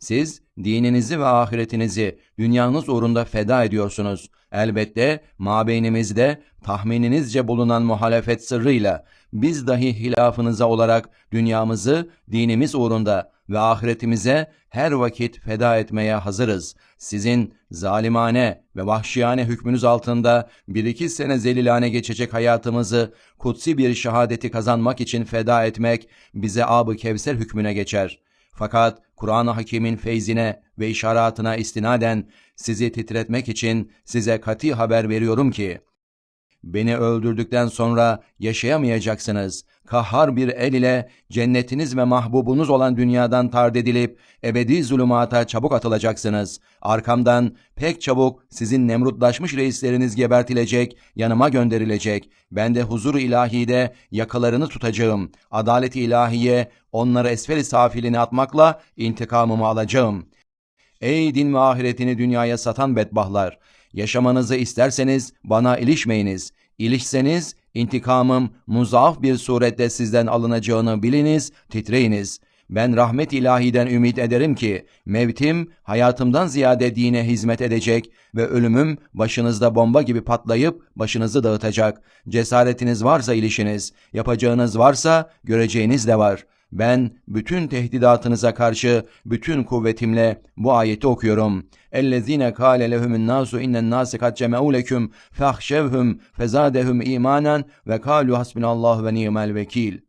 Siz dininizi ve ahiretinizi dünyanız uğrunda feda ediyorsunuz. Elbette mabeynimizde tahmininizce bulunan muhalefet sırrıyla biz dahi hilafınıza olarak dünyamızı dinimiz uğrunda ve ahiretimize her vakit feda etmeye hazırız. Sizin zalimane ve vahşiyane hükmünüz altında bir iki sene zelilane geçecek hayatımızı kutsi bir şehadeti kazanmak için feda etmek bize ab-ı kevser hükmüne geçer. Fakat Kur'an-ı Hakim'in feyzine ve işaratına istinaden sizi titretmek için size kati haber veriyorum ki, Beni öldürdükten sonra yaşayamayacaksınız. Kahhar bir el ile cennetiniz ve mahbubunuz olan dünyadan tard edilip ebedi zulümata çabuk atılacaksınız. Arkamdan pek çabuk sizin nemrutlaşmış reisleriniz gebertilecek, yanıma gönderilecek. Ben de huzur ilahide yakalarını tutacağım. Adalet-i ilahiye onları esfel-i safiline atmakla intikamımı alacağım. Ey din ve ahiretini dünyaya satan bedbahlar! Yaşamanızı isterseniz bana ilişmeyiniz. İlişseniz intikamım muzaaf bir surette sizden alınacağını biliniz, titreyiniz. Ben rahmet ilahiden ümit ederim ki mevtim hayatımdan ziyade dine hizmet edecek ve ölümüm başınızda bomba gibi patlayıp başınızı dağıtacak. Cesaretiniz varsa ilişiniz, yapacağınız varsa göreceğiniz de var. Ben bütün tehdidatınıza karşı bütün kuvvetimle bu ayeti okuyorum. اَلَّذ۪ينَ قَالَ لَهُمُ النَّاسُ اِنَّ النَّاسِ قَدْ جَمَعُوا لَكُمْ فَاخْشَوْهُمْ فَزَادَهُمْ اِيمَانًا وَقَالُوا حَسْبِنَ اللّٰهُ وَنِعْمَ الْوَكِيلُ